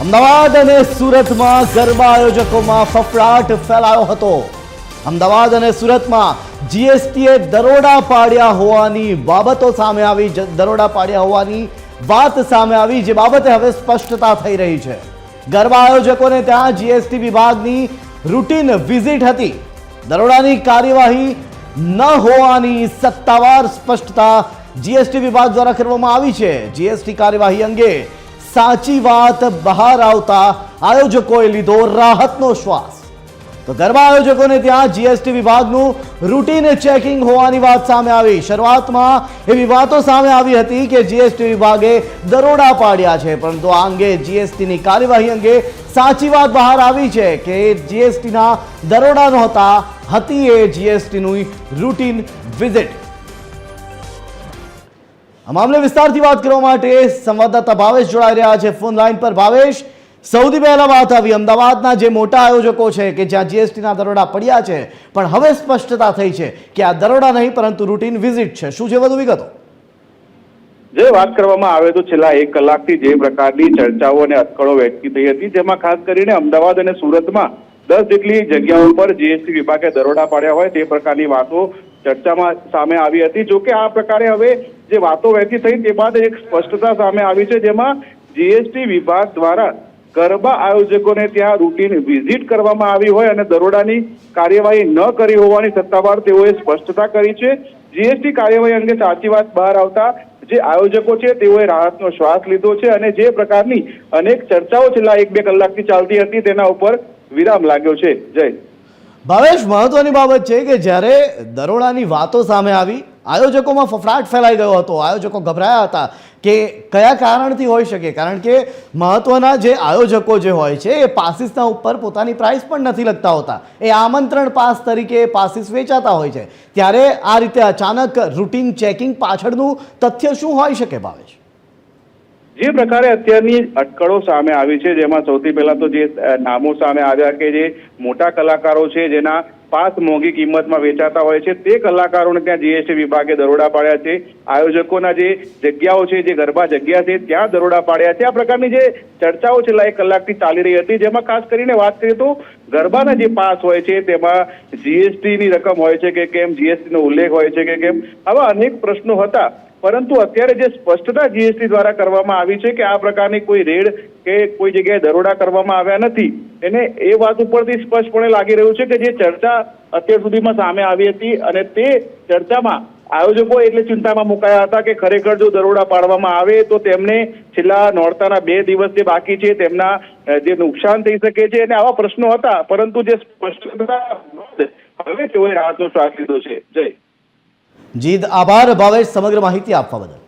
અમદાવાદ અને સુરતમાં ગરબા આયોજકોમાં ફફડાટ ફેલાયો હતો. અમદાવાદ અને સુરતમાં જીએસટીએ દરોડા પાડ્યા હોવાની બાબતો સામે આવી દરોડા પાડ્યા હોવાની વાત સામે આવી જે બાબતે હવે સ્પષ્ટતા થઈ રહી છે. ગરબા આયોજકોને ત્યાં જીએસટી વિભાગની રૂટીન વિઝિટ હતી. દરોડાની કાર્યવાહી ન હોવાની સત્તાવાર સ્પષ્ટતા જીએસટી વિભાગ દ્વારા કરવામાં આવી છે. જીએસટી કાર્યવાહી અંગે સાચી વાત બહાર આવતા આયોજકોએ લીધો રાહતનો શ્વાસ. તો ગરબા આયોજકોને ત્યાં જીએસટી વિભાગનું રૂટીન ચેકિંગ હોવાની વાત સામે આવી. શરૂઆતમાં એવી વાતો સામે આવી હતી કે જીએસટી વિભાગે દરોડા પાડ્યા છે, પરંતુ આ અંગે જીએસટીની કાર્યવાહી અંગે સાચી વાત બહાર આવી છે કે જીએસટીના દરોડા નહોતા, હતી એ જીએસટીનું રૂટીન વિઝિટ મામલે વિસ્તારથી વાત કરવા માટે સંવાદદાતા ભાવેશ જોડાઈ રહ્યા છે. ફોન લાઈન પર ભાવેશ, સૌથી પહેલા વાત આવી અમદાવાદના જે મોટા આયોજકો છે કે જ્યાં જીએસટીના દરોડા પડ્યા છે, પણ હવે સ્પષ્ટતા થઈ છે કે આ દરોડા નહીં, પરંતુ રૂટીન વિઝિટ છે. શું છે વધુ વિગતો? જે વાત કરવામાં આવે તો છેલ્લા એક કલાકથી જે પ્રકારની ચર્ચાઓ અને અટકળો વેચતી થઈ હતી, જેમાં ખાસ કરીને અમદાવાદ અને સુરતમાં દસ જેટલી જગ્યાઓ પર જીએસટી વિભાગે દરોડા પાડ્યા હોય તે પ્રકારની વાતો ચર્ચામાં સામે આવી હતી. જો કે આ પ્રકારે હવે જે વાતો વહેતી થઈ તે બાદ એક સ્પષ્ટતા સામે આવી છે, જેમાં જીએસટી વિભાગ દ્વારા ગરબા આયોજકોને ત્યાં રૂટીન વિઝિટ કરવામાં આવી હોય અને દરોડાની કાર્યવાહી ન કરી હોવાની સત્તાવાર તેઓએ સ્પષ્ટતા કરી છે. જીએસટી કાર્યવાહી અંગે સાચી વાત બહાર આવતા જે આયોજકો છે, તેઓએ રાહતનો શ્વાસ લીધો છે અને જે પ્રકારની અનેક ચર્ચાઓ છેલ્લા એક બે કલાકથી ચાલતી હતી તેના ઉપર વિરામ લાગ્યો છે. જય ભાવેશ, મહત્વની બાબત છે કે જ્યારે દરોડાની વાતો સામે આવી આયોજકોમાં ફફડાટ ફેલાઈ ગયો હતો. આયોજકો ગભરાયા હતા કે કયા કારણથી હોઈ શકે? કારણ કે મહત્વના જે આયોજકો જે હોય છે, એ પાસીસના ઉપર પોતાની પ્રાઇસ પણ નથી લખતા હોતા. એ આમંત્રણ પાસ તરીકે પાસીસ વેચાતા હોય છે. ત્યારે આ રીતે અચાનક રૂટીન ચેકિંગ પાછળનું તથ્ય શું હોઈ શકે, ભાવેશ? જે પ્રકારે અત્યારની અટકળો સામે આવી છે, જેમાં સૌથી પહેલા તો જે નામો સામે આવ્યા કે જે મોટા કલાકારો છે, જેના પાસ મોંઘી કિંમતમાં વેચાતા હોય છે. તે કલાકારોને ત્યાં જીએસટી વિભાગે દરોડા પાડ્યા છે. આયોજકોના જે જગ્યાઓ છે, જે ગરબા જગ્યા છે, ત્યાં દરોડા પાડ્યા છે. આ પ્રકારની જે ચર્ચાઓ છેલ્લા એક કલાકથી ચાલી રહી હતી, જેમાં ખાસ કરીને વાત કરીએ તો ગરબાના જે પાસ હોય છે, તેમાં જીએસટીની રકમ હોય છે કે કેમ જીએસટીનો ઉલ્લેખ હોય છે કે કેમ, આવા અનેક પ્રશ્નો હતા. પરંતુ અત્યારે જે સ્પષ્ટતા જીએસટી દ્વારા કરવામાં આવી છે કે આ પ્રકારની કોઈ રેડ કે કોઈ જગ્યાએ દરોડા કરવામાં આવ્યા નથી. એને એ વાત ઉપરથી સ્પષ્ટપણે લાગી રહ્યું છે કે જે ચર્ચા અત્યાર સુધીમાં સામે આવી હતી અને તે ચર્ચામાં આયોજકો એટલે ચિંતામાં મુકાયા હતા કે ખરેખર જો દરોડા પાડવામાં આવે તો તેમને છેલ્લા નોરતાના બે દિવસ જે બાકી છે તેમના જે નુકસાન થઈ શકે છે અને આવા પ્રશ્નો હતા, પરંતુ જે સ્પષ્ટતા હવે તેઓએ રાહતનો શ્વાસ લીધો છે. જય. જીદ આભાર. ભાવેશ, સમગ્ર માહિતી આપવા બદલ.